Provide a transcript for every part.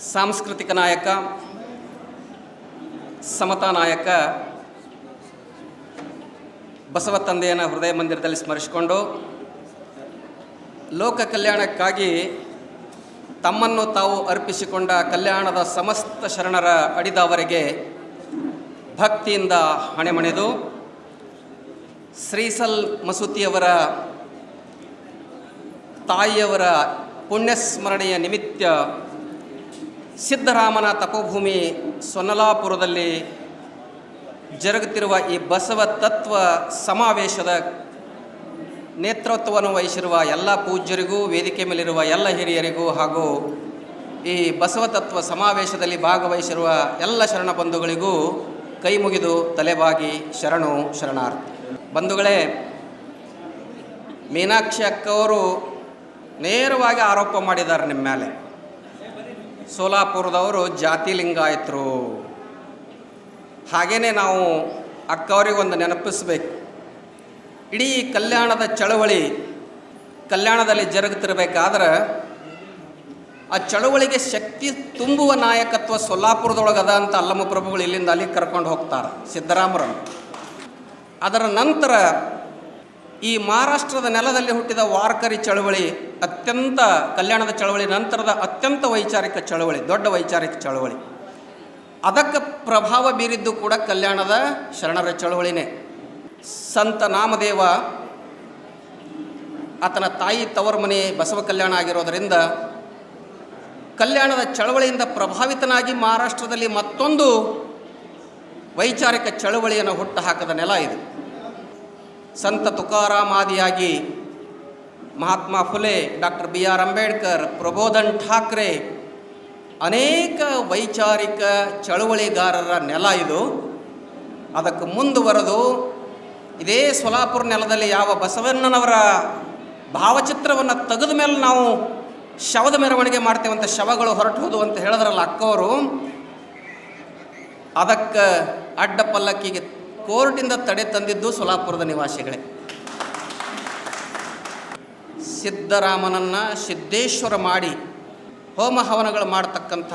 ಸಾಂಸ್ಕೃತಿಕ ನಾಯಕ, ಸಮತಾ ನಾಯಕ, ಬಸವ ತಂದೆಯನ್ನು ಹೃದಯ ಮಂದಿರದಲ್ಲಿ ಸ್ಮರಿಸಿಕೊಂಡು ಲೋಕ ಕಲ್ಯಾಣಕ್ಕಾಗಿ ತಮ್ಮನ್ನು ತಾವು ಅರ್ಪಿಸಿಕೊಂಡ ಕಲ್ಯಾಣದ ಸಮಸ್ತ ಶರಣರ ಅಡಿದವರಿಗೆ ಭಕ್ತಿಯಿಂದ ಹಣೆಮಣೆದು ಶ್ರೀಸಲ್ ಮಸೂತಿಯವರ ತಾಯಿಯವರ ಪುಣ್ಯಸ್ಮರಣೆಯ ನಿಮಿತ್ತ ಸಿದ್ದರಾಮನ ತಪೋಭೂಮಿ ಸೊನ್ನಲಾಪುರದಲ್ಲಿ ಜರುಗುತ್ತಿರುವ ಈ ಬಸವ ತತ್ವ ಸಮಾವೇಶದ ನೇತೃತ್ವವನ್ನು ವಹಿಸಿರುವ ಎಲ್ಲ ಪೂಜ್ಯರಿಗೂ, ವೇದಿಕೆ ಮೇಲಿರುವ ಎಲ್ಲ ಹಿರಿಯರಿಗೂ ಹಾಗೂ ಈ ಬಸವ ತತ್ವ ಸಮಾವೇಶದಲ್ಲಿ ಭಾಗವಹಿಸಿರುವ ಎಲ್ಲ ಶರಣ ಬಂಧುಗಳಿಗೂ ಕೈ ಮುಗಿದು ತಲೆಬಾಗಿ ಶರಣು ಶರಣಾರ್ಥಿ. ಬಂಧುಗಳೇ, ಮೀನಾಕ್ಷಿ ಅಕ್ಕವರು ನೇರವಾಗಿ ಆರೋಪ ಮಾಡಿದ್ದಾರೆ ನಿಮ್ಮ ಮೇಲೆ ಸೋಲಾಪುರದವರು ಜಾತಿ ಲಿಂಗಾಯತರು. ನಾವು ಅಕ್ಕವರಿಗೆ ಒಂದು ನೆನಪಿಸ್ಬೇಕು. ಇಡೀ ಕಲ್ಯಾಣದ ಚಳವಳಿ ಕಲ್ಯಾಣದಲ್ಲಿ ಜರುಗುತ್ತಿರಬೇಕಾದ್ರೆ ಆ ಚಳವಳಿಗೆ ಶಕ್ತಿ ತುಂಬುವ ನಾಯಕತ್ವ ಸೊಲ್ಲಾಪುರದೊಳಗದ ಅಂತ ಅಲ್ಲಮ್ಮ ಪ್ರಭುಗಳು ಇಲ್ಲಿಂದ ಅಲ್ಲಿ ಕರ್ಕೊಂಡು ಹೋಗ್ತಾರೆ ಸಿದ್ದರಾಮರನ್ನು. ಅದರ ನಂತರ ಈ ಮಹಾರಾಷ್ಟ್ರದ ನೆಲದಲ್ಲಿ ಹುಟ್ಟಿದ ವಾರ್ಕರಿ ಚಳವಳಿ, ಅತ್ಯಂತ ಕಲ್ಯಾಣದ ಚಳವಳಿ, ನಂತರದ ಅತ್ಯಂತ ವೈಚಾರಿಕ ಚಳವಳಿ, ದೊಡ್ಡ ವೈಚಾರಿಕ ಚಳವಳಿ. ಅದಕ್ಕೆ ಪ್ರಭಾವ ಬೀರಿದ್ದು ಕೂಡ ಕಲ್ಯಾಣದ ಶರಣರ ಚಳವಳಿನೇ. ಸಂತ ನಾಮದೇವ, ಆತನ ತಾಯಿ ತವರ ಮನೆ ಬಸವ ಕಲ್ಯಾಣ ಆಗಿರೋದರಿಂದ ಕಲ್ಯಾಣದ ಚಳವಳಿಯಿಂದ ಪ್ರಭಾವಿತನಾಗಿ ಮಹಾರಾಷ್ಟ್ರದಲ್ಲಿ ಮತ್ತೊಂದು ವೈಚಾರಿಕ ಚಳವಳಿಯನ್ನು ಹುಟ್ಟು ಹಾಕದ ನೆಲ ಇದು. ಸಂತ ತುಕಾರಾಮಾದಿಯಾಗಿ Mahatma Phule doctor B R Ambedkar, Prabodhan Thackeray ಅನೇಕ ವೈಚಾರಿಕ ಚಳುವಳಿಗಾರರ ನೆಲ ಇದು. ಅದಕ್ಕೆ ಮುಂದುವರೆದು ಇದೇ ಸೊಲಾಪುರ ನೆಲದಲ್ಲಿ ಯಾವ ಬಸವಣ್ಣನವರ ಭಾವಚಿತ್ರವನ್ನು ತೆಗೆದ ಮೇಲೆ ನಾವು ಶವದ ಮೆರವಣಿಗೆ ಮಾಡ್ತೇವಂತ ಶವಗಳು ಹೊರಟು ಹೋದು ಅಂತ ಹೇಳಿದ್ರಲ್ಲ ಅಕ್ಕವರು. ಅದಕ್ಕೆ ಅಡ್ಡ ಪಲ್ಲಕ್ಕಿಗೆ ಕೋರ್ಟಿಂದ ತಡೆ ತಂದಿದ್ದು ಸೊಲಾಪುರದ ನಿವಾಸಿಗಳೇ. ಸಿದ್ದರಾಮನನ್ನು ಸಿದ್ದೇಶ್ವರ ಮಾಡಿ ಹೋಮ ಹವನಗಳು ಮಾಡ್ತಕ್ಕಂಥ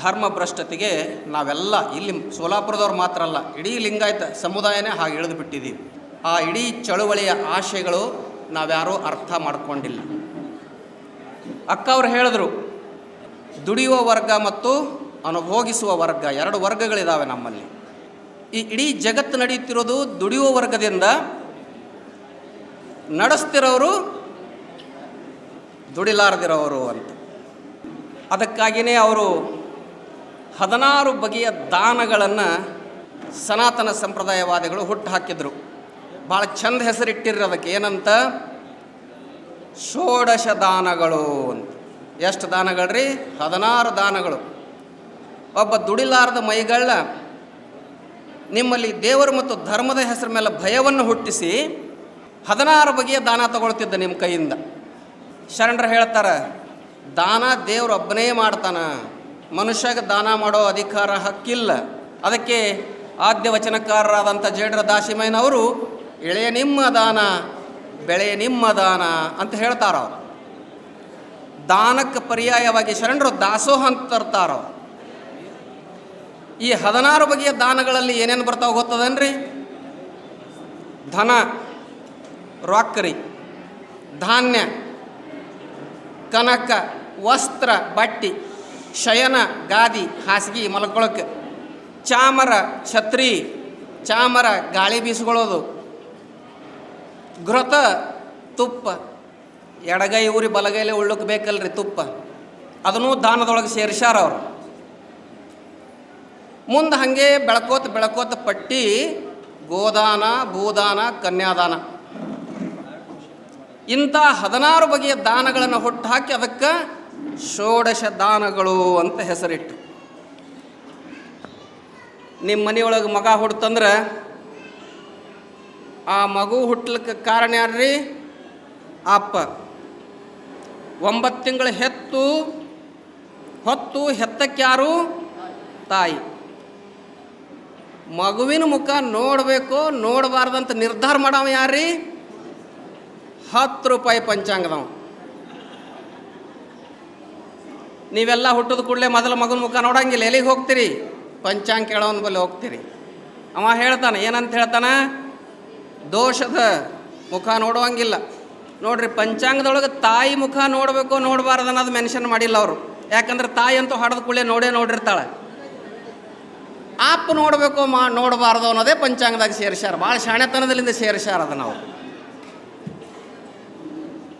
ಧರ್ಮಭ್ರಷ್ಟತೆಗೆ ನಾವೆಲ್ಲ ಇಲ್ಲಿ ಸೋಲಾಪುರದವ್ರು ಮಾತ್ರ ಅಲ್ಲ, ಇಡೀ ಲಿಂಗಾಯತ ಸಮುದಾಯನೇ ಹಾಗೆ ಇಳಿದು ಬಿಟ್ಟಿದ್ದೀವಿ. ಆ ಇಡೀ ಚಳುವಳಿಯ ಆಶಯಗಳು ನಾವ್ಯಾರೂ ಅರ್ಥ ಮಾಡಿಕೊಂಡಿಲ್ಲ. ಅಕ್ಕ ಅವರು ಹೇಳಿದ್ರು, ದುಡಿಯುವ ವರ್ಗ ಮತ್ತು ಅನುಭೋಗಿಸುವ ವರ್ಗ ಎರಡು ವರ್ಗಗಳಿದ್ದಾವೆ ನಮ್ಮಲ್ಲಿ. ಈ ಇಡೀ ಜಗತ್ತು ನಡೆಯುತ್ತಿರೋದು ದುಡಿಯುವ ವರ್ಗದಿಂದ ನಡೆಸ್ತಿರೋರು ದುಡಿಲಾರದಿರೋರು ಅಂತ. ಅದಕ್ಕಾಗಿಯೇ ಅವರು ಹದಿನಾರು ಬಗೆಯ ದಾನಗಳನ್ನು ಸನಾತನ ಸಂಪ್ರದಾಯವಾದಿಗಳು ಹುಟ್ಟು ಹಾಕಿದರು. ಭಾಳ ಚಂದ ಹೆಸರಿಟ್ಟಿರ್ರಿ ಅದಕ್ಕೆ. ಏನಂತ? ಷೋಡಶ ದಾನಗಳು ಅಂತ. ಎಷ್ಟು ದಾನಗಳ್ರಿ? ಹದಿನಾರು ದಾನಗಳು. ಒಬ್ಬ ದುಡಿಲಾರದ ಮೈಗಳ ನಿಮ್ಮಲ್ಲಿ ದೇವರು ಮತ್ತು ಧರ್ಮದ ಹೆಸರ ಮೇಲೆ ಭಯವನ್ನು ಹುಟ್ಟಿಸಿ ಹದಿನಾರು ಬಗೆಯ ದಾನ ತಗೊಳ್ತಿದ್ದ ನಿಮ್ಮ ಕೈಯಿಂದ. ಶರಣರು ಹೇಳ್ತಾರೆ, ದಾನ ದೇವ್ರು ಒಬ್ಬನೇ ಮಾಡ್ತಾನ. ಮನುಷ್ಯಗೆ ದಾನ ಮಾಡೋ ಅಧಿಕಾರ ಹಕ್ಕಿಲ್ಲ. ಅದಕ್ಕೆ ಆದ್ಯ ವಚನಕಾರರಾದಂಥ ಜೇಡ್ರ ದಾಸಿಮಯ್ಯನವರು, ಎಳೆಯ ನಿಮ್ಮ ದಾನ, ಬೆಳೆಯ ನಿಮ್ಮ ದಾನ ಅಂತ ಹೇಳ್ತಾರ ಅವರು ದಾನಕ್ಕೆ ಪರ್ಯಾಯವಾಗಿ ಶರಣರು ದಾಸೋಹ ಅಂತ ತರ್ತಾರ ಅವ್ರು ಈ ಹದಿನಾರು ಬಗೆಯ ದಾನಗಳಲ್ಲಿ ಏನೇನು ಬರ್ತಾವೆ ಗೊತ್ತದನ್ರಿ? ಧನ, ರೊಕ್ಕರಿ, ಧಾನ್ಯ, ಕನಕ, ವಸ್ತ್ರ, ಬಟ್ಟಿ, ಶಯನ, ಗಾದಿ, ಹಾಸಿಗೆ ಮಲ್ಕೊಳಕ್ಕೆ ಚಾಮರ, ಛತ್ರಿ, ಚಾಮರ, ಗಾಳಿ ಬೀಸ್ಕೊಳ್ಳೋದು ಘೃತ ತುಪ್ಪ. ಎಡಗೈ ಊರಿ ಬಲಗೈಲೆ ಉಳ್ಳಕ್ಕೆ ಬೇಕಲ್ರಿ ತುಪ್ಪ. ಅದನ್ನೂ ದಾನದೊಳಗೆ ಸೇರಿಸ್ಯಾರ ಅವರು. ಮುಂದೆ ಹಾಗೆ ಬೆಳಕೋತ ಬೆಳಕೋತ ಪಟ್ಟಿ ಗೋದಾನ, ಭೂದಾನ, ಕನ್ಯಾದಾನ. ಇಂಥ ಹದಿನಾರು ಬಗೆಯ ದಾನಗಳನ್ನು ಹುಟ್ಟು ಹಾಕಿ ಅದಕ್ಕೆ ಷೋಡಶ ದಾನಗಳು ಅಂತ ಹೆಸರಿಟ್ಟು ನಿಮ್ಮ ಮನೆಯೊಳಗೆ ಮಗ ಹುಡ್ತಂದ್ರೆ ಆ ಮಗು ಹುಟ್ಲಿಕ್ಕೆ ಕಾರಣ ಯಾರ್ರಿ? ಅಪ್ಪ. ಒಂಬತ್ತು ತಿಂಗಳು ಹೆತ್ತು, ಹೊತ್ತು ಹೆತ್ತಕ್ಕೆ ಯಾರು ತಾಯಿ. ಮಗುವಿನ ಮುಖ ನೋಡಬೇಕು ನೋಡಬಾರ್ದಂತ ನಿರ್ಧಾರ ಮಾಡವ ಯಾರ್ರಿ? ಹತ್ತು ರೂಪಾಯಿ ಪಂಚಾಂಗದವ. ನೀವೆಲ್ಲ ಹುಟ್ಟಿದ ಕೂಡಲೇ ಮೊದಲು ಮಗನ ಮುಖ ನೋಡಂಗಿಲ್ಲ, ಎಲ್ಲಿಗೆ ಹೋಗ್ತೀರಿ? ಪಂಚಾಂಗ ಕೇಳೋನ್ ಬಲ್ಲಿ ಹೋಗ್ತೀರಿ. ಅವ ಹೇಳ್ತಾನೆ, ಏನಂತ ಹೇಳ್ತಾನ? ದೋಷದ ಮುಖ ನೋಡುವಂಗಿಲ್ಲ. ನೋಡ್ರಿ, ಪಂಚಾಂಗದೊಳಗೆ ತಾಯಿ ಮುಖ ನೋಡಬೇಕು ನೋಡಬಾರ್ದು ಅನ್ನೋದು ಮೆನ್ಷನ್ ಮಾಡಿಲ್ಲ ಅವರು. ಯಾಕಂದ್ರೆ ತಾಯಿ ಅಂತೂ ಹಾಡದ ಕೂಡಲೇ ನೋಡೇ ನೋಡಿರ್ತಾಳೆ. ಆಪ್ ನೋಡಬೇಕು, ಮಾ, ನೋಡಬಾರ್ದು ಅನ್ನೋದೇ ಪಂಚಾಂಗದಾಗ ಸೇರಿಸ್ಯಾರ. ಭಾಳ ಶಾಣೆತನದಲ್ಲಿಂದ ಸೇರಿಸ್ಯಾರ ಅದು ನಾವು.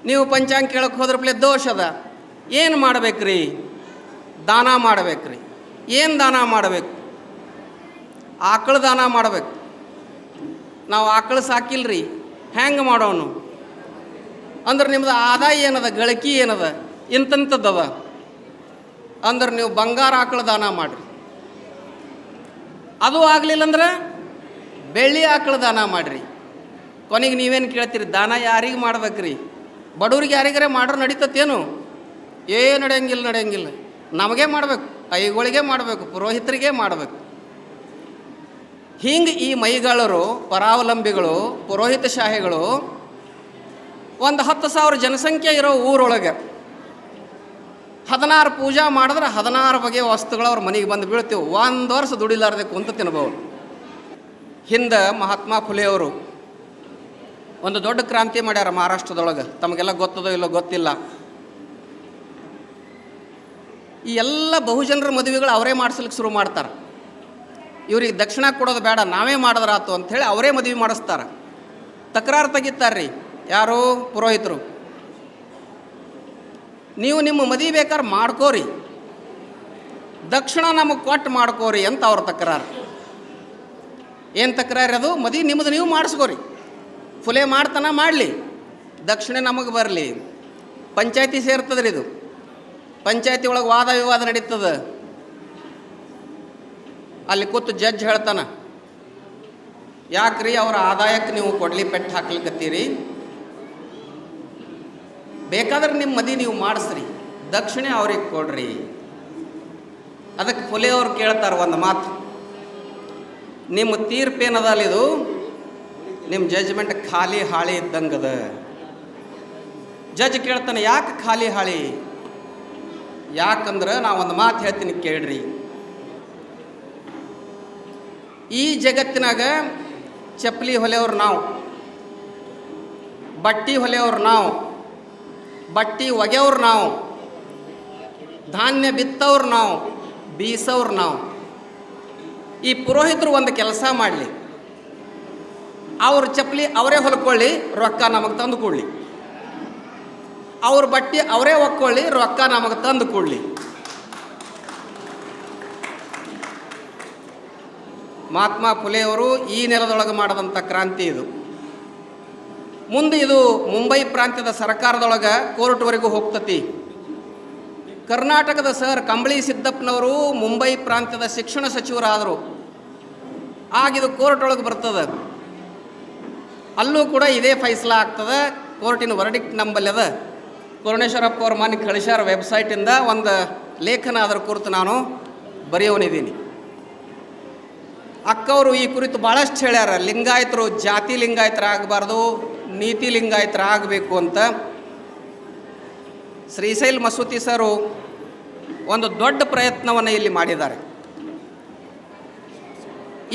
ನೀವು ಪಂಚಾಂಗ ಕೇಳಕ್ಕೆ ಹೋದ್ರಪ್ಲೆ ದೋಷ ಅದ. ಏನು ಮಾಡ್ಬೇಕ್ರಿ? ದಾನ ಮಾಡ್ಬೇಕ್ರಿ. ಏನು ದಾನ ಮಾಡಬೇಕು? ಆಕಳು ದಾನ ಮಾಡಬೇಕು. ನಾವು ಆಕಳು ಸಾಕಿಲ್ರಿ, ಹೆಂಗೆ ಮಾಡೋನು? ಅಂದ್ರೆ ನಿಮ್ದು ಆದಾಯ ಏನದ, ಗಳಿಕೆ ಏನದ? ಇಂಥಂಥದ್ದದ ಅಂದ್ರೆ ನೀವು ಬಂಗಾರ ಆಕಳು ದಾನ ಮಾಡಿರಿ. ಅದು ಆಗಲಿಲ್ಲ ಅಂದ್ರೆ ಬೆಳ್ಳಿ ಆಕಳು ದಾನ ಮಾಡಿರಿ. ಕೊನೆಗೆ ನೀವೇನು ಕೇಳ್ತೀರಿ, ದಾನ ಯಾರಿಗೆ ಮಾಡ್ಬೇಕ್ರಿ? ಬಡವ್ರಿಗೆ ಯಾರಿಗಾರೆ ಮಾಡ್ರೆ ನಡೀತತ್ತೇನು ಏ, ನಡೆಯಂಗಿಲ್ಲ ನಡೆಯಂಗಿಲ್ಲ. ನಮಗೆ ಮಾಡಬೇಕು, ಕೈಗಳಿಗೆ ಮಾಡಬೇಕು, ಪುರೋಹಿತರಿಗೆ ಮಾಡಬೇಕು. ಹಿಂಗೆ ಈ ಮೈಗಳರು, ಪರಾವಲಂಬಿಗಳು ಪುರೋಹಿತಶಾಹಿಗಳು ಒಂದು ಹತ್ತು ಸಾವಿರ ಜನಸಂಖ್ಯೆ ಇರೋ ಊರೊಳಗೆ ಹದಿನಾರು ಪೂಜಾ ಮಾಡಿದ್ರೆ ಹದಿನಾರು ಬಗೆಯ ವಸ್ತುಗಳು ಅವ್ರ ಮನೆಗೆ ಬಂದು ಬೀಳ್ತೀವಿ. ಒಂದು ವರ್ಷ ದುಡಿಲಾರ್ದೆ ಕುಂತ ತಿನ್ಬೋದು. ಹಿಂದೆ ಮಹಾತ್ಮ ಫುಲೆಯವರು ಒಂದು ದೊಡ್ಡ ಕ್ರಾಂತಿ ಮಾಡ್ಯಾರ ಮಹಾರಾಷ್ಟ್ರದೊಳಗೆ. ತಮಗೆಲ್ಲ ಗೊತ್ತದೋ ಇಲ್ಲೋ ಗೊತ್ತಿಲ್ಲ. ಈ ಎಲ್ಲ ಬಹುಜನರ ಮದುವೆಗಳು ಅವರೇ ಮಾಡಿಸ್ಲಿಕ್ಕೆ ಶುರು ಮಾಡ್ತಾರೆ. ಇವ್ರಿಗೆ ದಕ್ಷಿಣ ಕೊಡೋದು ಬೇಡ, ನಾವೇ ಮಾಡಿದ್ರಾತು ಅಂಥೇಳಿ ಅವರೇ ಮದುವೆ ಮಾಡಿಸ್ತಾರೆ. ತಕರಾರು ತೆಗಿತಾರ್ರಿ. ಯಾರು ಪುರೋಹಿತರು. ನೀವು ನಿಮ್ಮ ಮದುವೆ ಬೇಕಾದ್ರೆ ಮಾಡ್ಕೋರಿ. ದಕ್ಷಿಣ ನಮಗೆ ಕೊಟ್ಟು ಮಾಡ್ಕೋರಿ ಅಂತ ಅವ್ರ ತಕರಾರು. ಏನು ತಕರಾರು ಅದು? ಮದಿ ನಿಮ್ಮದು ನೀವು ಮಾಡಿಸ್ಕೋರಿ. ಫುಲೆ ಮಾಡ್ತಾನ ಮಾಡಲಿ. ದಕ್ಷಿಣ ನಮಗೆ ಬರಲಿ. ಪಂಚಾಯತಿ ಸೇರ್ತದ್ರಿ ಇದು. ಪಂಚಾಯತಿ ಒಳಗೆ ವಾದ ವಿವಾದ ನಡೀತದ. ಅಲ್ಲಿ ಕೂತು ಜಡ್ಜ್ ಹೇಳ್ತಾನ. ಯಾಕ್ರಿ ಅವರ ಆದಾಯಕ್ಕೆ ನೀವು ಕೊಡ್ಲಿ ಪೆಟ್ಟು ಹಾಕ್ಲಿಕ್ಕತ್ತೀರಿ ಬೇಕಾದ್ರೆ ನಿಮ್ಮ ಮದಿ ನೀವು ಮಾಡಿಸ್ರಿ. ದಕ್ಷಿಣೆ ಅವ್ರಿಗೆ ಕೊಡ್ರಿ. ಅದಕ್ಕೆ ಫುಲೆ ಅವ್ರು ಕೇಳ್ತಾರೆ ಒಂದು ಮಾತು. ನಿಮ್ಮ ತೀರ್ಪೇನದಲ್ಲಿ ಇದು? ನಿಮ್ಮ ಜಜ್ಮೆಂಟ್ ಖಾಲಿ ಹಾಳಿ ಇದ್ದಂಗದ ಜಜ್ ಕೇಳ್ತಾನೆ, ಯಾಕೆ ಖಾಲಿ ಹಾಳಿ? ಯಾಕಂದ್ರೆ ನಾ ಒಂದು ಮಾತು ಹೇಳ್ತೀನಿ ಕೇಳ್ರಿ. ಈ ಜಗತ್ತಿನಾಗ ಚಪ್ಪಲಿ ಹೊಲೆಯವ್ರು ನಾವು. ಬಟ್ಟಿ ಹೊಲೆಯವ್ರು ನಾವು. ಬಟ್ಟಿ ಒಗೆಯವ್ರು ನಾವು. ಧಾನ್ಯ ಬಿತ್ತವ್ರು ನಾವು ಬೀಸವ್ರು ನಾವು. ಈ ಪುರೋಹಿತರು ಒಂದು ಕೆಲಸ ಮಾಡಲಿ. ಅವ್ರ ಚಪ್ಪಲಿ ಅವರೇ ಹೊಲ್ಕೊಳ್ಳಿ, ರೊಕ್ಕ ನಮಗೆ ತಂದು ಕೊಡಲಿ. ಅವ್ರ ಬಟ್ಟೆ ಅವರೇ ಒಕ್ಕೊಳ್ಳಿ, ರೊಕ್ಕ ನಮಗೆ ತಂದು ಕೊಡಲಿ. ಮಹಾತ್ಮ ಫುಲೆಯವರು ಈ ನೆಲದೊಳಗೆ ಮಾಡಿದಂಥ ಕ್ರಾಂತಿ ಇದು. ಮುಂದೆ ಇದು ಮುಂಬೈ ಪ್ರಾಂತ್ಯದ ಸರ್ಕಾರದೊಳಗೆ ಕೋರ್ಟ್ವರೆಗೂ ಹೋಗ್ತತಿ. ಕರ್ನಾಟಕದ ಸರ್ ಕಂಬಳಿ ಸಿದ್ದಪ್ಪನವರು ಮುಂಬೈ ಪ್ರಾಂತ್ಯದ ಶಿಕ್ಷಣ ಸಚಿವರಾದರು. ಆಗಿದು ಕೋರ್ಟ್ ಒಳಗೆ ಬರ್ತದೆ. ಅಲ್ಲೂ ಕೂಡ ಇದೇ ಫೈಸಲಾ ಆಗ್ತದೆ. ಕೋರ್ಟಿನ ವರ್ಡಿಕ್ಟ್ ನಂಬಲ್ಯದ ಪೂರ್ಣೇಶ್ವರಪ್ಪ ಅವ್ರ ಮನೆ ಕಳಿಸ್ಯಾರ ವೆಬ್ಸೈಟಿಂದ ಒಂದು ಲೇಖನ ಅದರ ಕುರಿತು ನಾನು ಬರೆಯೋನಿದ್ದೀನಿ ಅಕ್ಕವರು ಈ ಕುರಿತು ಭಾಳಷ್ಟು ಹೇಳ್ಯಾರ. ಲಿಂಗಾಯತರು ಜಾತಿ ಲಿಂಗಾಯತರಾಗಬಾರ್ದು. ನೀತಿ ಲಿಂಗಾಯತರಾಗಬೇಕು ಅಂತ ಶ್ರೀಶೈಲ್ ಮಸೂತಿ ಸರು ಒಂದು ದೊಡ್ಡ ಪ್ರಯತ್ನವನ್ನು ಇಲ್ಲಿ ಮಾಡಿದ್ದಾರೆ.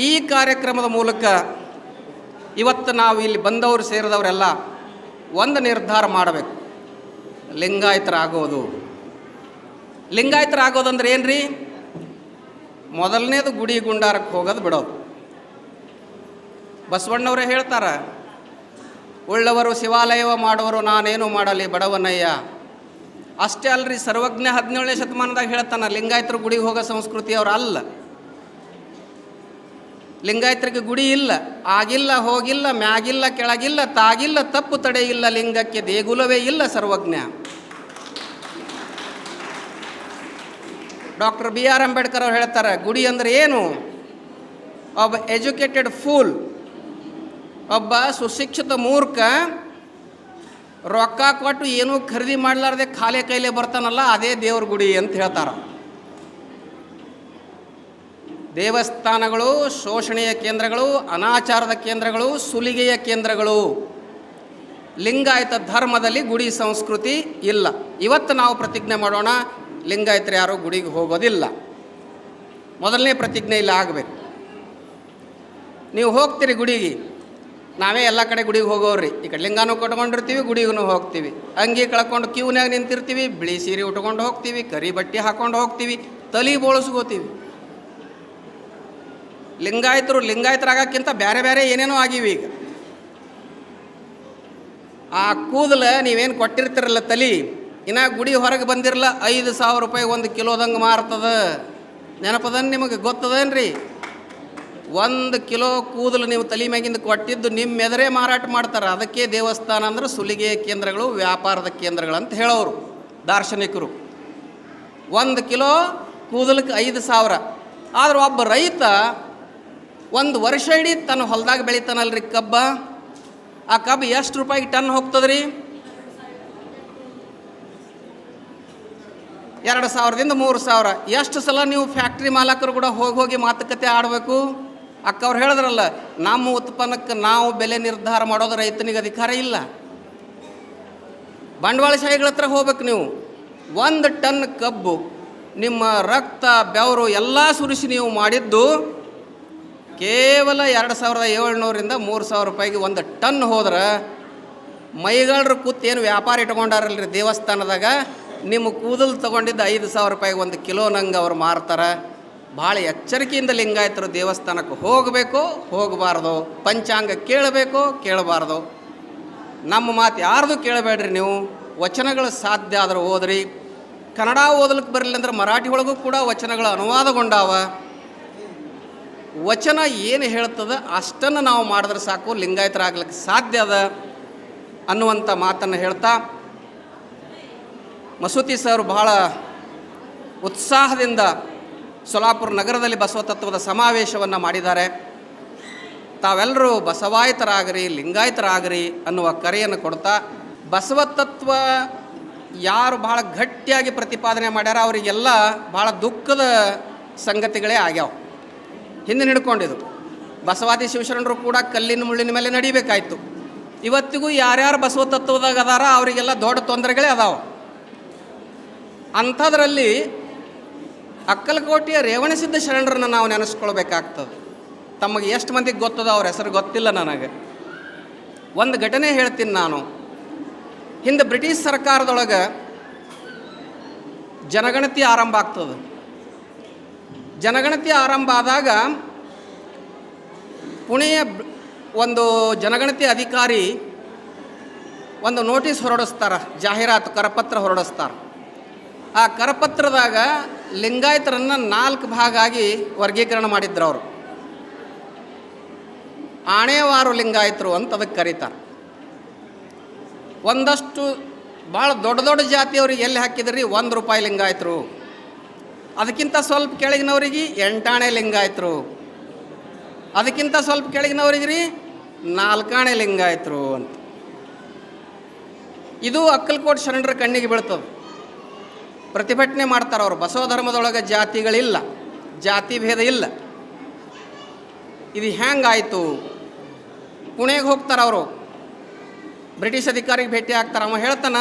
ಈ ಕಾರ್ಯಕ್ರಮದ ಮೂಲಕ ಇವತ್ತು ನಾವು ಇಲ್ಲಿ ಬಂದವರು ಸೇರಿದವರೆಲ್ಲ ಒಂದು ನಿರ್ಧಾರ ಮಾಡಬೇಕು. ಲಿಂಗಾಯತರಾಗೋದು ಲಿಂಗಾಯತರಾಗೋದಂದ್ರೆ ಏನ್ರಿ? ಮೊದಲನೇದು ಗುಡಿ ಗುಂಡಾರಕ್ಕೆ ಹೋಗೋದು ಬಿಡೋದು. ಬಸವಣ್ಣವರೇ ಹೇಳ್ತಾರ ಉಳ್ಳವರು ಶಿವಾಲಯವ ಮಾಡುವರು, ನಾನೇನು ಮಾಡಲಿ ಬಡವನಯ್ಯ. ಅಷ್ಟೇ ಅಲ್ರಿ, ಸರ್ವಜ್ಞ ಹದಿನೇಳನೇ ಶತಮಾನದಾಗ ಹೇಳ್ತಾನ, ಲಿಂಗಾಯತರು ಗುಡಿಗೆ ಹೋಗೋ ಸಂಸ್ಕೃತಿ ಅವ್ರು ಅಲ್ಲ. ಲಿಂಗಾಯತರಿಗೆ ಗುಡಿ ಇಲ್ಲ, ಆಗಿಲ್ಲ, ಹೋಗಿಲ್ಲ, ಮ್ಯಾಗಿಲ್ಲ, ಕೆಳಗಿಲ್ಲ, ತಾಗಿಲ್ಲ, ತಪ್ಪು ತಡೆ ಇಲ್ಲ, ಲಿಂಗಕ್ಕೆ ದೇಗುಲವೇ ಇಲ್ಲ Sarvajna. Doctor B R Ambedkar ಅವ್ರು ಹೇಳ್ತಾರೆ, ಗುಡಿ ಅಂದ್ರೆ ಏನು? ಒಬ್ಬ ಎಜುಕೇಟೆಡ್ ಫೂಲ್. ಒಬ್ಬ ಸುಶಿಕ್ಷಿತ ಮೂರ್ಖ ರೊಕ್ಕ ಕೊಟ್ಟು ಏನೂ ಖರೀದಿ ಮಾಡಲಾರ್ದೆ ಖಾಲಿ ಕೈಲೇ ಬರ್ತಾನಲ್ಲ, ಅದೇ ದೇವ್ರ ಗುಡಿ ಅಂತ ಹೇಳ್ತಾರೆ. ದೇವಸ್ಥಾನಗಳು, ಶೋಷಣೆಯ ಕೇಂದ್ರಗಳು, ಅನಾಚಾರದ ಕೇಂದ್ರಗಳು, ಸುಲಿಗೆಯ ಕೇಂದ್ರಗಳು. ಲಿಂಗಾಯತ ಧರ್ಮದಲ್ಲಿ ಗುಡಿ ಸಂಸ್ಕೃತಿ ಇಲ್ಲ. ಇವತ್ತು ನಾವು ಪ್ರತಿಜ್ಞೆ ಮಾಡೋಣ, ಲಿಂಗಾಯತರು ಯಾರೂ ಗುಡಿಗೆ ಹೋಗೋದಿಲ್ಲ. ಮೊದಲನೇ ಪ್ರತಿಜ್ಞೆ ಇಲ್ಲ ಆಗಬೇಕು. ನೀವು ಹೋಗ್ತೀರಿ ಗುಡಿಗೆ. ನಾವೇ ಎಲ್ಲ ಕಡೆ ಗುಡಿಗೆ ಹೋಗೋವ್ರಿ. ಈ ಕಡೆ ಲಿಂಗಾನು ಕಟ್ಕೊಂಡಿರ್ತೀವಿ, ಗುಡಿಗೂ ಹೋಗ್ತೀವಿ. ಅಂಗಿ ಕಳ್ಕೊಂಡು ಕ್ಯೂನ್ಯಾಗ ನಿಂತಿರ್ತೀವಿ, ಬಿಳಿ ಸೀರೆ ಉಟ್ಕೊಂಡು ಹೋಗ್ತೀವಿ, ಕರಿ ಬಟ್ಟೆ ಹಾಕೊಂಡು ಹೋಗ್ತೀವಿ, ತಲೆ ಬೋಳಿಸ್ಕೋತೀವಿ. ಲಿಂಗಾಯತರು ಲಿಂಗಾಯತರಾಗಕ್ಕಿಂತ ಬೇರೆ ಬೇರೆ ಏನೇನೋ ಆಗಿವಿ ಈಗ. ಆ ಕೂದಲ ನೀವೇನು ಕೊಟ್ಟಿರ್ತಿರಲ್ಲ ತಲಿ, ಇನ್ನ ಗುಡಿ ಹೊರಗೆ ಬಂದಿರಲ್ಲ, ಐದು ಸಾವಿರ ರೂಪಾಯಿ ಒಂದು ಕಿಲೋದಂಗೆ ಮಾರ್ತದ. ನೆನಪದನ್ ನಿಮಗೆ ಗೊತ್ತದೇನ್ರಿ? ಒಂದು ಕಿಲೋ ಕೂದಲು ನೀವು ತಲೆ ಮ್ಯಾಗಿಂದ ಕೊಟ್ಟಿದ್ದು ನಿಮ್ಮೆದರೆ ಮಾರಾಟ ಮಾಡ್ತಾರೆ. ಅದಕ್ಕೆ ದೇವಸ್ಥಾನ ಅಂದ್ರೆ ಸುಲಿಗೆ ಕೇಂದ್ರಗಳು, ವ್ಯಾಪಾರದ ಕೇಂದ್ರಗಳು ಅಂತ ಹೇಳೋರು, ದಾರ್ಶನಿಕರು. ಒಂದು ಕಿಲೋ ಕೂದಲಕ್ಕೆ ಐದು ಸಾವಿರ. ಆದ್ರೆ ಒಬ್ಬ ರೈತ ಒಂದು ವರ್ಷ ಇಡೀ ತನ್ನ ಹೊಲದಾಗ ರೀ ಕಬ್ಬ. ಆ ಕಬ್ಬು ಎಷ್ಟು ರೂಪಾಯಿಗೆ ಟನ್ ಹೋಗ್ತದ್ರಿ? ಎರಡು ಸಾವಿರದಿಂದ ಮೂರು ಸಾವಿರ. ಎಷ್ಟು ಸಲ ನೀವು ಫ್ಯಾಕ್ಟ್ರಿ ಮಾಲಕರು ಕೂಡ ಹೋಗಿ ಹೋಗಿ ಮಾತುಕತೆ ಆಡಬೇಕು? ಅಕ್ಕವ್ರು ಹೇಳಿದ್ರಲ್ಲ, ನಮ್ಮ ಉತ್ಪನ್ನಕ್ಕೆ ನಾವು ಬೆಲೆ ನಿರ್ಧಾರ ಮಾಡೋದು ರೈತನಿಗೆ ಅಧಿಕಾರ ಇಲ್ಲ. ಬಂಡವಾಳಶಾಹಿಗಳ ಹತ್ರ ಹೋಗ್ಬೇಕು ನೀವು. ಒಂದು ಟನ್ ಕಬ್ಬು, ನಿಮ್ಮ ರಕ್ತ, ಬೆವರು ಎಲ್ಲ ಸುರಿಸಿ ನೀವು ಮಾಡಿದ್ದು ಕೇವಲ ಎರಡು ಸಾವಿರದ ಏಳ್ನೂರಿಂದ ಮೂರು ಸಾವಿರ ರೂಪಾಯಿಗೆ ಒಂದು ಟನ್ ಹೋದ್ರೆ ಮೈಗಳರು ಕೂತ್ ಏನು ವ್ಯಾಪಾರ ಇಟ್ಕೊಂಡಾರಲ್ರಿ ದೇವಸ್ಥಾನದಾಗ? ನಿಮ್ಮ ಕೂದಲು ತೊಗೊಂಡಿದ್ದು ಐದು ಸಾವಿರ ರೂಪಾಯಿಗೆ ಒಂದು ಕಿಲೋ ನಂಗೆ ಅವ್ರು ಮಾರ್ತಾರೆ. ಭಾಳ ಎಚ್ಚರಿಕೆಯಿಂದ ಲಿಂಗಾಯತರು ದೇವಸ್ಥಾನಕ್ಕೆ ಹೋಗಬೇಕು, ಹೋಗಬಾರ್ದು, ಪಂಚಾಂಗ ಕೇಳಬೇಕು, ಕೇಳಬಾರ್ದು. ನಮ್ಮ ಮಾತು ಯಾರ್ದು ಕೇಳಬೇಡ್ರಿ ನೀವು? ವಚನಗಳು ಸಾಧ್ಯ ಆದ್ರೆ ಓದ್ರಿ. ಕನ್ನಡ ಓದಲಿಕ್ಕೆ ಬರಲಿಲ್ಲ ಅಂದ್ರೆ ಮರಾಠಿ ಒಳಗೂ ಕೂಡ ವಚನಗಳು ಅನುವಾದಗೊಂಡಾವ. ವಚನ ಏನು ಹೇಳ್ತದೆ ಅಷ್ಟನ್ನು ನಾವು ಮಾಡಿದ್ರೆ ಸಾಕು, ಲಿಂಗಾಯತರಾಗ್ಲಿಕ್ಕೆ ಸಾಧ್ಯ ಅದ ಅನ್ನುವಂಥ ಮಾತನ್ನು ಹೇಳ್ತಾ, ಮಸೂತಿ ಸರ್ ಬಹಳ ಉತ್ಸಾಹದಿಂದ ಸೊಲಾಪುರ ನಗರದಲ್ಲಿ ಬಸವ ತತ್ವದ ಸಮಾವೇಶವನ್ನು ಮಾಡಿದ್ದಾರೆ. ತಾವೆಲ್ಲರೂ ಬಸವಾಯಿತರಾಗ್ರಿ, ಲಿಂಗಾಯತರಾಗರಿ ಅನ್ನುವ ಕರೆಯನ್ನು ಕೊಡ್ತಾ, ಬಸವ ತತ್ವ ಯಾರು ಬಹಳ ಗಟ್ಟಿಯಾಗಿ ಪ್ರತಿಪಾದನೆ ಮಾಡ್ಯಾರ ಅವರಿಗೆಲ್ಲ ಭಾಳ ದುಃಖದ ಸಂಗತಿಗಳೇ ಆಗ್ಯಾವ. ಹಿಂದೆ ಹಿಡ್ಕೊಂಡಿದ್ದು, ಬಸವಾದಿ ಶಿವಶರಣರು ಕೂಡ ಕಲ್ಲಿನ ಮುಳ್ಳಿನ ಮೇಲೆ ನಡಿಬೇಕಾಯ್ತು. ಇವತ್ತಿಗೂ ಯಾರ್ಯಾರು ಬಸವ ತತ್ವದಾಗ ಅದಾರ ಅವರಿಗೆಲ್ಲ ದೊಡ್ಡ ತೊಂದರೆಗಳೇ ಅದಾವ. ಅಂಥದ್ರಲ್ಲಿ ಅಕ್ಕಲಕೋಟೆಯ ರೇವಣಸಿದ್ಧ ಶರಣರನ್ನು ನಾವು ನೆನೆಸ್ಕೊಳ್ಬೇಕಾಗ್ತದೆ. ತಮಗೆ ಎಷ್ಟು ಮಂದಿಗೆ ಗೊತ್ತದ ಅವ್ರ ಹೆಸರು ಗೊತ್ತಿಲ್ಲ ನನಗೆ. ಒಂದು ಘಟನೆ ಹೇಳ್ತೀನಿ ನಾನು. ಹಿಂದೆ ಬ್ರಿಟಿಷ್ ಸರ್ಕಾರದೊಳಗೆ ಜನಗಣತಿ ಆರಂಭ ಆಗ್ತದೆ. ಜನಗಣತಿ ಆರಂಭ ಆದಾಗ ಪುಣೆಯ ಒಂದು ಜನಗಣತಿ ಅಧಿಕಾರಿ ಒಂದು ನೋಟಿಸ್ ಹೊರಡಿಸ್ತಾರೆ, ಜಾಹೀರಾತು ಕರಪತ್ರ ಹೊರಡಿಸ್ತಾರೆ. ಆ ಕರಪತ್ರದಾಗ ಲಿಂಗಾಯತರನ್ನು ನಾಲ್ಕು ಭಾಗ ಆಗಿ ವರ್ಗೀಕರಣ ಮಾಡಿದ್ರು ಅವರು. ಆಣೆವಾರು ಲಿಂಗಾಯತರು ಅಂತ ಅದಕ್ಕೆ ಕರೀತಾರೆ. ಒಂದಷ್ಟು ಭಾಳ ದೊಡ್ಡ ದೊಡ್ಡ ಜಾತಿಯವ್ರಿಗೆ ಎಲ್ಲಿ ಹಾಕಿದ್ರಿ? ಒಂದು ರೂಪಾಯಿ ಲಿಂಗಾಯತರು. ಅದಕ್ಕಿಂತ ಸ್ವಲ್ಪ ಕೆಳಗಿನವ್ರಿಗೆ ಎಂಟಾಣೆ ಲಿಂಗಾಯತರು. ಅದಕ್ಕಿಂತ ಸ್ವಲ್ಪ ಕೆಳಗಿನವ್ರಿಗೆ ರೀ ನಾಲ್ಕಾಣೆ ಲಿಂಗಾಯತರು ಅಂತ. ಇದು ಅಕ್ಕಲ್ಕೋಟ್ ಶರಣರ ಕಣ್ಣಿಗೆ ಬೀಳ್ತದೆ. ಪ್ರತಿಭಟನೆ ಮಾಡ್ತಾರೆ ಅವರು. ಬಸವ ಧರ್ಮದೊಳಗೆ ಜಾತಿಗಳಿಲ್ಲ ಜಾತಿ ಭೇದ ಇಲ್ಲ. ಇದು ಹೆಂಗಾಯಿತು ಪುಣೆಗೆ ಹೋಗ್ತಾರೆ ಅವರು. ಬ್ರಿಟಿಷ್ ಅಧಿಕಾರಿಗೆ ಭೇಟಿ ಆಗ್ತಾರೆ. ಅವ ಹೇಳ್ತಾನ,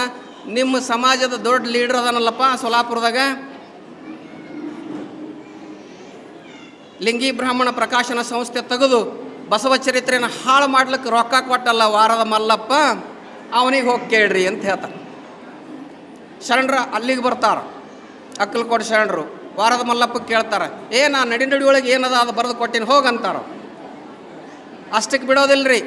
ನಿಮ್ಮ ಸಮಾಜದ ದೊಡ್ಡ ಲೀಡರ್ ಅದನಲ್ಲಪ್ಪ ಸೋಲಾಪುರದಾಗ. ಲಿಂಗಿ ಬ್ರಾಹ್ಮಣ ಪ್ರಕಾಶನ ಸಂಸ್ಥೆ ತೆಗೆದು ಬಸವ ಚರಿತ್ರೆಯನ್ನು ಹಾಳು ಮಾಡ್ಲಿಕ್ಕೆ ರೊಕ್ಕ ಕೊಟ್ಟಲ್ಲ ವಾರದ ಮಲ್ಲಪ್ಪ, ಅವನಿಗೆ ಹೋಗಿ ಕೇಳ್ರಿ ಅಂತ ಹೇಳ್ತಾರೆ ಶರಣರ ಅಲ್ಲಿಗೆ ಬರ್ತಾರೆ. ಅಕ್ಕಲ್ಕೋಟೆ ಶರಣರು ವಾರದ ಮಲ್ಲಪ್ಪ ಕೇಳ್ತಾರೆ, ಏ, ನಾ ನಡಿ ನಡಿ ಒಳಗೆ ಏನದ ಅದು ಬರೆದು ಕೊಟ್ಟಿನಿ ಹೋಗಂತಾರ ಅಷ್ಟಕ್ಕೆ ಬಿಡೋದಿಲ್ರಿ.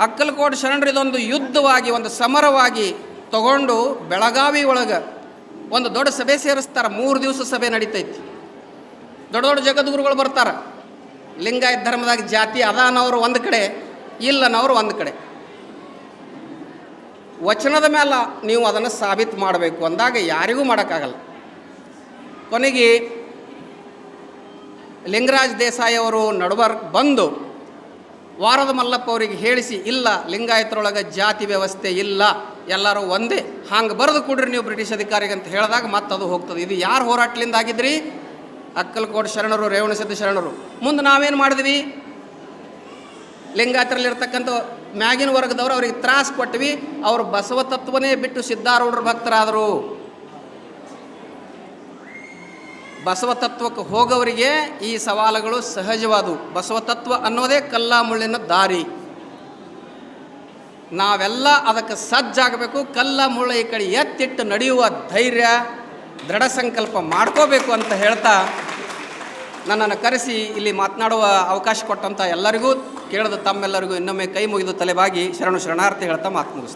ಅಕ್ಕಲ್ಕೋಟೆ ಶರಣರು ಇದೊಂದು ಯುದ್ಧವಾಗಿ, ಒಂದು ಸಮರವಾಗಿ ತಗೊಂಡು ಬೆಳಗಾವಿ ಒಳಗೆ ಒಂದು ದೊಡ್ಡ ಸಭೆ ಸೇರಿಸ್ತಾರೆ. ಮೂರು ದಿವಸ ಸಭೆ ನಡೀತೈತಿ. ದೊಡ್ಡ ದೊಡ್ಡ ಜಗದ್ಗುರುಗಳು ಬರ್ತಾರೆ. ಲಿಂಗಾಯತ ಧರ್ಮದಾಗ ಜಾತಿ ಅದಾನವರು ಒಂದು ಕಡೆ ಇಲ್ಲನವರು ಒಂದು ಕಡೆ. ವಚನದ ಮೇಲೆ ನೀವು ಅದನ್ನು ಸಾಬೀತು ಮಾಡಬೇಕು ಅಂದಾಗ ಯಾರಿಗೂ ಮಾಡೋಕ್ಕಾಗಲ್ಲ. ಕೊನೆಗೆ ಲಿಂಗರಾಜ್ ದೇಸಾಯಿ ಅವರು ಬಂದು ವಾರದ ಮಲ್ಲಪ್ಪ ಅವರಿಗೆ ಹೇಳಿಸಿ, ಇಲ್ಲ, ಲಿಂಗಾಯತರೊಳಗೆ ಜಾತಿ ವ್ಯವಸ್ಥೆ ಇಲ್ಲ, ಎಲ್ಲರೂ ಒಂದೇ, ಹಂಗೆ ಬರೆದು ಕೊಡ್ರಿ ನೀವು ಬ್ರಿಟಿಷ್ ಅಧಿಕಾರಿಗೆ ಅಂತ ಹೇಳಿದಾಗ ಮತ್ತೆ ಅದು ಹೋಗ್ತದೆ. ಇದು ಯಾರು ಹೋರಾಟಲಿಂದ ಆಗಿದ್ರಿ ಅಕ್ಕಲ್ಕೋಟ್ ಶರಣರು ರೇವಣಸಿದ್ಧ ಶರಣರು. ಮುಂದೆ ನಾವೇನು ಮಾಡಿದ್ವಿ? ಲಿಂಗಾಯತರಲ್ಲಿರ್ತಕ್ಕಂಥ ಮ್ಯಾಗಿನ ವರ್ಗದವರು ಅವ್ರಿಗೆ ತ್ರಾಸ ಕೊಟ್ವಿ, ಅವರು ಬಸವ ತತ್ವನೇ ಬಿಟ್ಟು ಸಿದ್ಧಾರೂಢರ ಭಕ್ತರಾದರು. ಬಸವ ತತ್ವಕ್ಕೆ ಹೋಗೋವರಿಗೆ ಈ ಸವಾಲುಗಳು ಸಹಜವಾದವು. ಬಸವ ತತ್ವ ಅನ್ನೋದೇ ಕಲ್ಲ ಮುಳ್ಳಿನ ದಾರಿ. ನಾವೆಲ್ಲ ಅದಕ್ಕೆ ಸಜ್ಜಾಗಬೇಕು ಕಲ್ಲ ಮುಳ್ಳ ಈ ಕಡೆ ಎತ್ತಿಟ್ಟು ನಡೆಯುವ ಧೈರ್ಯ, ದೃಢ ಸಂಕಲ್ಪ ಮಾಡ್ಕೋಬೇಕು ಅಂತ ಹೇಳ್ತಾ ನನ್ನನ್ನು ಕರೆಸಿ ಇಲ್ಲಿ ಮಾತನಾಡುವ ಅವಕಾಶ ಕೊಟ್ಟಂಥ ಎಲ್ಲರಿಗೂ ಕೇಳಿದ ತಮ್ಮೆಲ್ಲರಿಗೂ ಇನ್ನೊಮ್ಮೆ ಕೈ ಮುಗಿದು ತಲೆಬಾಗಿ ಶರಣು ಶರಣಾರ್ಥಿ ಹೇಳ್ತಾ ಮಾತು ಮುಗಿಸ್ತೀನಿ